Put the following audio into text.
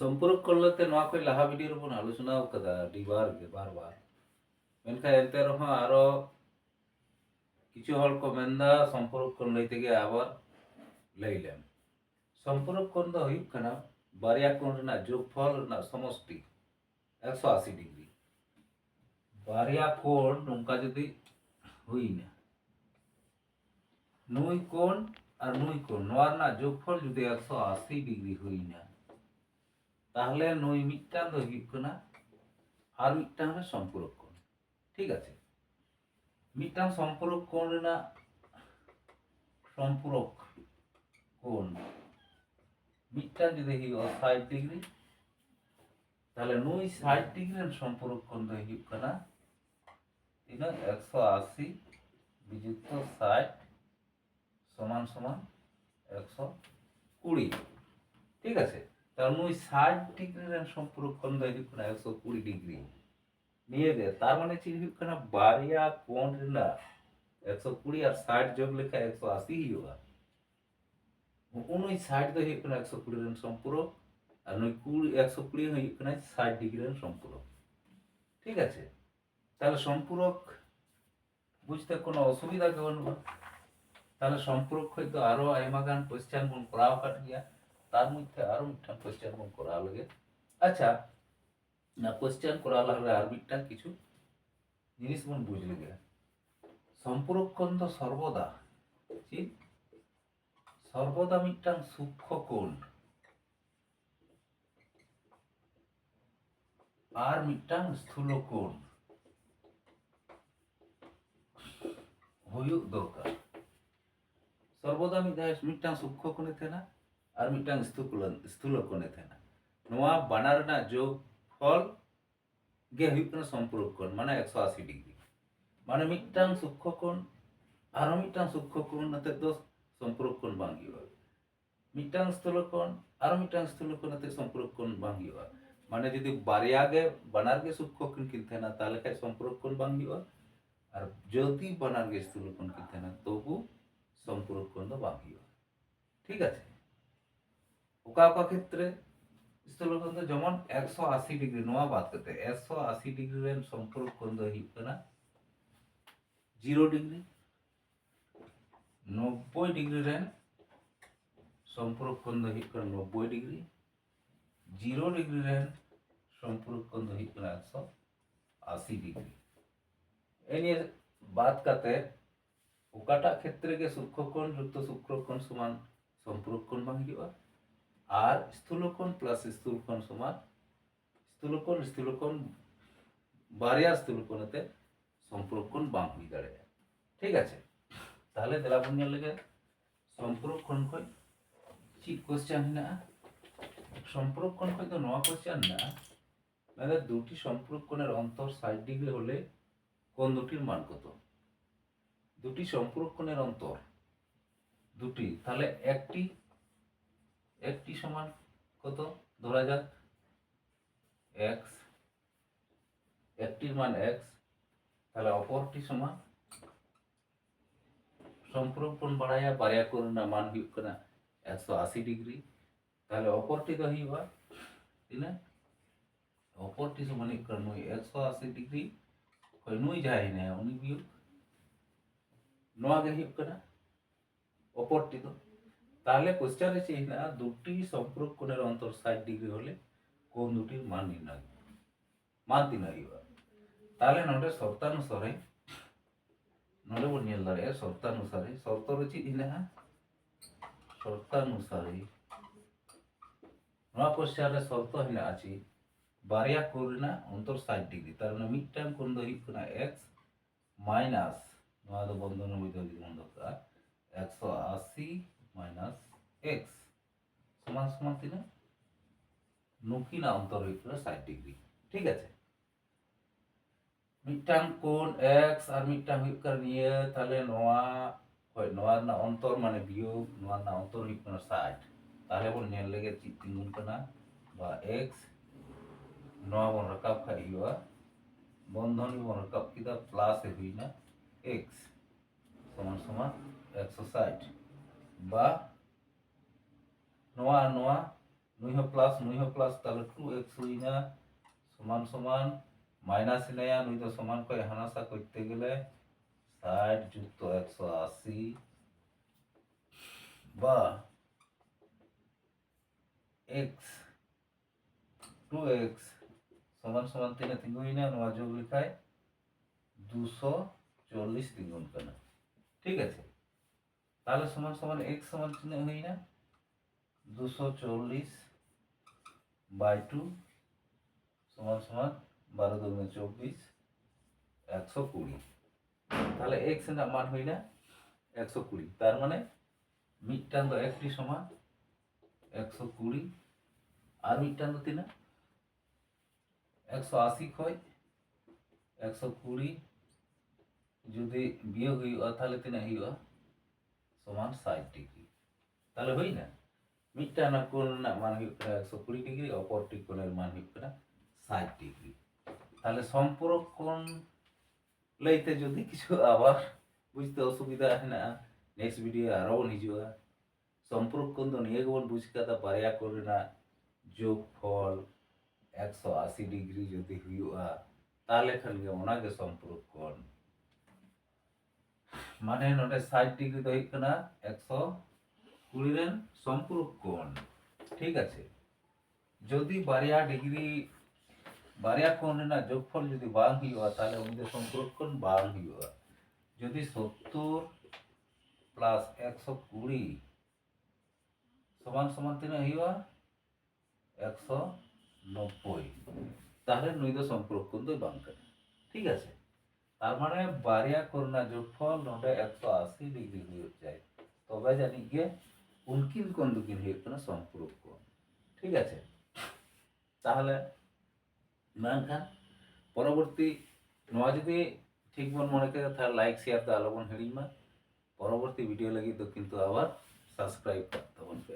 સંપર્ક કલ્લતે નવા કોઈ લાહા વિડીયો પણ આલોચના કદા ડીવાર ગે બાર બાર મેનખા એનતે રહો આરો কিছু হল কমেন্দা সম্পর্ক করলে থেকে আবার লাইলাম সম্পর্ক কোণ দো হইব কানা? বারিয়া কোণ না, যোগফল না সমষ্টি? 180 ডিগ্রি। বারিয়া কোণ নঙ্কা যদি হই না, নই কোণ আর নই কোণ নওয়ার না যোগফল যদি 180 ডিগ্রি হই না। তাহলে নৈমিত্তান দৈবিক্ষণা আর মিট্টান হবে সম্পূরক কোণ। ঠিক আছে? মিট্টান সম্পূরক কোণ না সম্পূরক কোণ? মিট্টান যদি দেখি ষাট ডিগ্রি, তাহলে নই ষাট ডিগ্রি সম্পূরক কোণ দো হইয়া কানা তিন একশো আশি বিযুক্ত ষাট সমান সমান একশো কুড়ি। ঠিক আছে? কারণ মানে ওই ষাট ডিগ্রির সম্পূরকণ না একশো কুড়ি ডিগ্রি। নিয়ে দেয় তার মানে চিরহিউখানা বাড়িয়া কোন না একশো কুড়ি আর ষাট যোগ লেখা একশো আশি হওয়া। উনই ষাট দো হইকনা একশো কুড়ি রান সম্পূরক, আর নই কুড়ি একশো কুড়ি হইকনা ষাট ডিগ্রি সম্পূরক। ঠিক আছে? তাহলে সম্পূরক বুঝতে কোনো অসুবিধা কেমন তাহলে সম্পূরক হয়তো আরও আইমাগান কোয়েশ্চেন কোন করাও কাট গিয়া তার মধ্যে আৰু মিঠান কোয়েশ্চেন মোৰ করা লাগে আচ্ছা না কোয়েশ্চেন করা লাগলে আর মিটান কিছু জিনিস মন বুঝলি গে সম্পূরকণ তো সর্বদা ঠিক সর্বদা মিটান সূক্ষ্ম কোণ। আর মিটান স্থূল কোণ। হয়ুক দরকার। সর্বদা মিটান সূক্ষ্ম কোণে থাকে না? ᱟᱨ ᱢᱤᱫᱴᱟᱝ ᱥᱛᱩᱠᱩᱞᱚᱱ ᱥᱛᱩᱞᱚᱠᱚᱱᱮ ᱛᱟᱦᱮᱱᱟ ᱱᱚᱣᱟ ᱵᱟᱱᱟᱨ ᱨᱮᱱᱟᱜ ᱡᱳᱜᱽ ᱯᱷᱚᱞ ᱜᱮ ᱦᱩᱭᱩᱜ ᱠᱟᱱᱟ ᱥᱚᱢᱯᱩᱨᱠᱚᱱ ᱢᱟᱱᱮ ᱮᱠᱥᱚ ᱟᱥᱤ ᱰᱤᱜᱽᱨᱤ ᱢᱟᱱᱮ ᱢᱤᱫᱴᱟᱝ ᱥᱩᱠᱠᱷᱚᱠᱚᱱ ᱟᱨᱦᱚᱸ ᱢᱤᱫᱴᱟᱝ ᱥᱩᱠᱠᱷᱚᱠᱚᱱ ᱟᱛᱮᱫ ᱫᱚ ᱥᱚᱢᱯᱩᱨᱠᱚᱱ ᱵᱟᱝ ᱦᱩᱭᱩᱜᱼᱟ ᱢᱤᱫᱴᱟᱝ ᱥᱛᱩᱞᱚᱠᱚᱱ ᱟᱨᱦᱚᱸ ᱢᱤᱫᱴᱟᱝ ᱥᱛᱩᱞᱚᱠᱚᱱ ᱟᱛᱮᱫ ᱥᱚᱢᱯᱩᱨᱠᱚᱱ ᱵᱟᱝ ᱦᱩᱭᱩᱜᱼᱟ মানে যদি বারিয়া গে বানার গে সূক্ষ্মকণ কিনতে না তাহলে খাই সম্পর্কণ বাং হইবা আর যদি বানার গে স্থূলকণ কিনতে না তবু সম্পর্কণ বাং হইবা ঠিক আছে ఒక్కొక్క ক্ষেত্রে স্থলবন্ধ যেমন একশো আশি ডিগ্রি, নোয়া বাদ করতে। একশো আশি ডিগ্রি সম্পর্ক কোন ᱫᱚ জিরো ডিগ্রি। নব্বই ডিগ্রি সম্পর্ক খন্দ ᱫᱚ নব্বই ডিগ্রি। জিরো ডিগ্রি সম্পর্ক খন্দ ᱫᱚ একশো আশি ডিগ্রি। এ নিয়ে বাদ করতে ওকাটা ক্ষেত্রে গে যুক্ত শুক্রক্ষণ সমান সম্পর্ক কোণ বাং ᱦᱩᱭᱩᱜᱼᱟ আর স্থূলকোণ প্লাস স্থূলকোণ সমান স্থূলকোণ স্থূলকোণ বারিয়া স্থূলকোণেতে সম্পর্কণ বাম হয়ে দাঁড়ায়। ঠিক আছে? তাহলে দেলাবন ᱧᱮᱞ ᱞᱮᱜᱮ সম্পর্কণ ᱠᱷᱚᱡ ᱪᱮᱫ কোশ্চেন না? সম্পর্কণ কই তো নয়া কোশ্চেন না। মানে দুটি সম্পর্কণের অন্তর ষাট ডিগ্রি হলে কোন দুটির মান কত? দুটি সম্পর্কণের অন্তর দুটি, তাহলে একটি একটি সমান কত ধরা যাক এক্স একটির মান এক্স তাহলে অপরটি সমান সম্পূরক কোণ বাড়াইয়া বারিয়া কোণ ᱨᱮᱱᱟᱜ মান ᱦᱩᱭᱩᱜ ᱠᱟᱱᱟ 180 ডিগ্রি তাহলে অপরটি ᱫᱚ ᱦᱩᱭᱩᱜᱼᱟ ᱛᱤᱱᱟᱹᱜ অপরটি সমান ᱦᱩᱭᱩᱜ ᱠᱟᱱᱟ ᱱᱩᱭ 180 ডিগ্রি ᱠᱷᱚᱡ ᱱᱩᱭ ᱡᱟᱦᱟᱸᱭ ᱦᱮᱱᱟᱭᱟ ᱩᱱᱤ ᱵᱤᱭᱳᱜ ᱱᱚᱣᱟ ᱜᱮ ᱦᱩᱭᱩᱜ ᱠᱟᱱᱟ অপরটি তো তাহলে কোশ্চেন রে চেয়ে না দুটি সম্পর্ক কোণের অন্তর 60 ডিগ্রি হলে কোন দুটির মান নির্ণয় মান নির্ণয় হইবা তাহলে নডে শর্তানুসারে নডে বন ᱧᱮᱞ দাঁড়ায় শর্তানুসারে শর্ত রে চেয়ে না শর্তানুসারে নয়া কোশ্চেন রে শর্ত হেনা আছে বারিয়া কোণ ᱨᱮᱱᱟᱜ অন্তর 60 ডিগ্রি তার মানে মিডটার্ম কোণ ᱫᱚ ᱦᱩᱭᱩᱜ ᱠᱟᱱᱟ x মাইনাস নয়া ᱫᱚ বন্ধন মধ্যে যদি বন্ধ করা 180 মাইনাস এক্স। সমান সমান তিনি নকিনা অন্তর্বৃত্ত ষাট ডিগ্রি। ঠিক আছে? মিটাং কোণ x আর মিটাং হুইপ কার নিয়ে তাহলে নোয়া হয় নোয়া না অন্তর মানে বিয়োগ নোয়া না অন্তর হুইপ কার 60 তাহলে বল নেল লাগে চিত তিনগুণ কানা? বা x নোয়া বন রাকাব খাই হুয়া বন্ধন বন রাকাব কিদা প্লাস হুই না x সমান সমান 160 বা নোয়া নোয়া নুই হো প্লাস নুই হো প্লাস, তাহলে টু এক্স হই না সমান সমান মাইনাস নেয়া নুই তো সমান করে হানাসা করতে গেলে ষাট যুক্ত একশো আশি। বা এক্স টু এক্স সমান সমান তিনে তিনগুণ না নোয়া যোগ লেখায় দুশো চল্লিশ তিনগুণ কেন? ঠিক আছে? তাহলে সমান সমান এক্স সমান চিহ্ন হই না। দুশো চল্লিশ বাই টু সমান সমান বারো দুগুণে চব্বিশ, একশো কুড়ি। তাহলে এক্সের মান হই না একশো কুড়ি। তার মানে মিডটান তো একটি সমান একশো কুড়ি। আর মিডটান তো তিনা একশো আশি হয়। একশো কুড়ি যদি বিয়োগ হইবা তাহলে তিনা হইবা সমান ষাট ডিগ্রি। তাহলে হই না? মিটটা ᱠᱳᱱ ᱨᱮᱱᱟᱜ মান ᱦᱩᱭᱩᱜ ᱠᱟᱱᱟ একশো কুড়ি ডিগ্রি অপরটি কোণের মান হᱩᱭᱩᱜ কানা ষাট ডিগ্রি। তাহলে সম্পর্ক কোণ লাইতে যদি কিছু আবার বুঝতে অসুবিধা হেনাগা নেক্সট ভিডিও আরও হিজুগা সম্পর্ক কোণ তো নিয়ে গেবন বুঝ কাদা বারিয়া করে না, যোগ ফল একশো আশি ডিগ্রি যদি হুᱭᱩᱜᱼᱟ তাহলে খান ᱜᱮ ᱚᱱᱟᱜᱮ সম্পর্ক কোণ ᱢᱟᱱᱮ ᱱᱚᱰᱮ 60 ᱰᱤᱜᱨᱤ ᱫᱚ ᱦᱩᱭᱩᱜ ᱠᱟᱱᱟ 120 ᱨᱮᱱ ᱥᱚᱢᱯᱩᱨᱩᱠ ᱠᱳণ ᱴᱷᱤᱠ আছে যদি বারিয়া ডিগ্রি বারিয়া কোণ ᱨᱮᱱᱟᱜ যোগফল যদি ᱵᱟᱝ ᱦᱩᱭᱩᱜᱼᱟ তাহলে ᱩᱱ ᱫᱚ ᱥᱚᱢᱯᱩᱨᱩᱠ কোণ ᱵᱟᱝ ᱦᱩᱭᱩᱜᱼᱟ যদি 70 প্লাস 120 সমান সমান তিনা হইবা 190 তাহলে নই দো সম্পর্ক কোণ দো বাং ঠিক আছে তার মানে বারিয়া করোনা যোগফল নোডে একশো আশি ডিগ্রি হয়ে যায়। তবে জানি গিয়ে উনকিন কোন দুকিন হয়ে কোনো সম্পর্ক ঠিক আছে? তাহলে মেনখান পরবর্তী নয় যদি ঠিক বন মনে করে তাহলে লাইক শেয়ার তো আলোবন হিড়িমা পরবর্তী ভিডিও লাগি তো কিন্তু আবার সাবস্ক্রাইব করতে হবে।